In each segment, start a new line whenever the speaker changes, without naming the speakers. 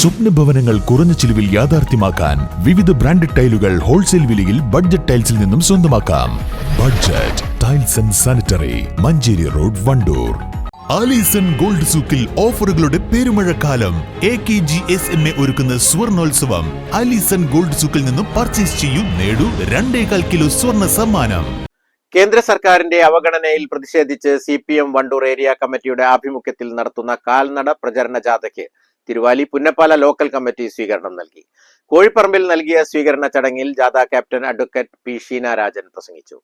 സ്വപ്ന ഭവനങ്ങൾ കുറഞ്ഞ ചിലവിൽ യാഥാർത്ഥ്യമാക്കാൻ വിവിധ ബ്രാൻഡഡ് ടൈലുകൾ ഹോൾസെയിൽ വിലയിൽ ബഡ്ജറ്റ് ടൈൽസിൽ നിന്നും സ്വന്തമാക്കാം. Budget tiles and sanitary Manjeri road Wandoor. Alison gold സൂക്കിൽ ഓഫറുകളുടെ പെരുമഴക്കാലം. A K G S M A ഒരുക്കുന്ന സ്വർണോത്സവം ആലീസൺ ഗോൾഡ് സൂക്കിൽ നിന്നും പർച്ചേസ് ചെയ്യൂ നേടൂ രണ്ടേകാൽ കിലോ സ്വർണ സമ്മാനം.
കേന്ദ്ര സർക്കാരിന്റെ അവഗണനയിൽ പ്രതിഷേധിച്ച് C P M Wandoor area കമ്മിറ്റിയുടെ ആഭിമുഖ്യത്തിൽ നടത്തുന്ന കാൽനട പ്രചരണ ജാഥയ്ക്ക് തിരുവാലി പുന്നപ്പാല ലോക്കൽ കമ്മിറ്റി സ്വീകരണം നൽകി. കോഴിപ്പറമ്പിൽ നൽകിയ സ്വീകരണ ചടങ്ങിൽ ജാഥ captain advocate P Sheena Rajan പ്രസംഗിച്ചു.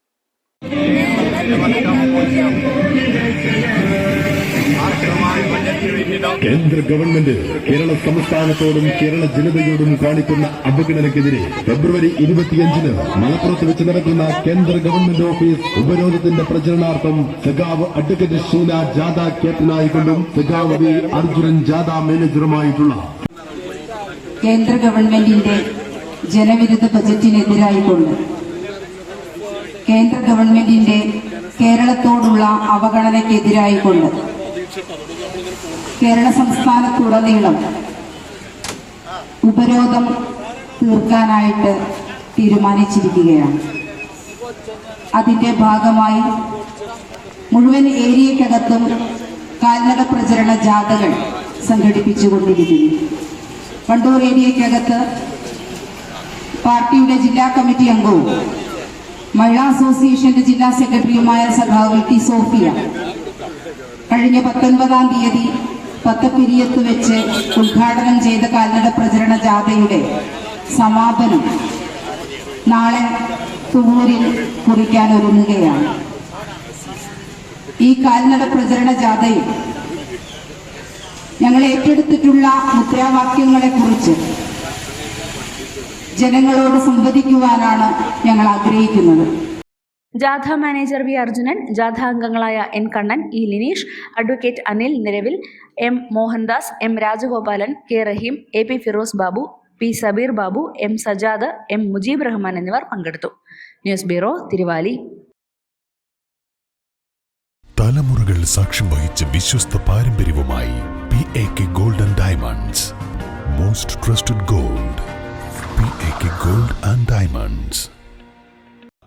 കേന്ദ്ര ഗവൺമെന്റ് കേരള സംസ്ഥാനത്തോടും കേരള ജനതയോടും കാണിക്കുന്ന അവഗണനയ്ക്കെതിരെ ഫെബ്രുവരി ഇരുപത്തിയഞ്ചിന് മലപ്പുറത്ത് വെച്ച് നടക്കുന്ന കേന്ദ്ര ഗവൺമെന്റ് ഓഫീസ് ഉപരോധത്തിന്റെ പ്രചരണാർത്ഥം സഖാവ് അഡ്വക്കേറ്റ് ഷീല ജാഥ ക്യാപ്റ്റനായിക്കൊണ്ടും സഖാവ് വി അർജുനൻ ജാഥ മാനേജറുമായിട്ടുള്ള
കേന്ദ്ര ഗവൺമെന്റിന്റെ ജനവിരുദ്ധ ബജറ്റിനെതിരായിക്കൊണ്ട് കേന്ദ്ര ഗവൺമെന്റിന്റെ കേരളത്തോടുള്ള അവഗണനയ്ക്കെതിരായിക്കൊണ്ട് കേരള സംസ്ഥാനത്തുടനീളം ഉപരോധം തീർക്കാനായിട്ട് തീരുമാനിച്ചിരിക്കുകയാണ്. അതിന്റെ ഭാഗമായി മുഴുവൻ ഏരിയക്കകത്തും കാൽനട പ്രചരണ ജാഥകൾ സംഘടിപ്പിച്ചുകൊണ്ടിരിക്കുന്നു. വണ്ടൂർ ഏരിയക്കകത്ത് പാർട്ടിയുടെ ജില്ലാ കമ്മിറ്റി അംഗവും മഹിളാ അസോസിയേഷന്റെ ജില്ലാ സെക്രട്ടറിയുമായ സഖാവ് ടി സോഫിയ കഴിഞ്ഞ പത്തൊൻപതാം തീയതി പത്തപ്പിരിയത്ത് വെച്ച് ഉദ്ഘാടനം ചെയ്ത കാൽനട പ്രചരണ ജാഥയുടെ സമാപനം നാളെ തുവൂരിൽ കുറിക്കാൻ ഒരുങ്ങുകയാണ്. ഈ കാൽനട പ്രചരണ ജാഥയിൽ ഞങ്ങൾ ഏറ്റെടുത്തിട്ടുള്ള മുദ്രാവാക്യങ്ങളെ കുറിച്ച് ജനങ്ങളോട് സംവദിക്കുവാനാണ് ഞങ്ങൾ ആഗ്രഹിക്കുന്നത്.
ജാഥ മാനേജർ വി അർജുനൻ ജാഥ അംഗങ്ങളായ N Kannan E Lineesh advocate Anil നിലവിൽ M Mohandas M Rajagopalan K Raheem A P Firoz Babu P Sabeer Babu M Sajad M Mujeeb Rahman എന്നിവർ പങ്കെടുത്തു. News bureau Thiruvali.
തലമുറകൾ സാക്ഷ്യം വഹിച്ച വിശ്വസ്ത പാരമ്പര്യവുമായി P A K golden diamonds. Most trusted gold P A K gold and diamonds.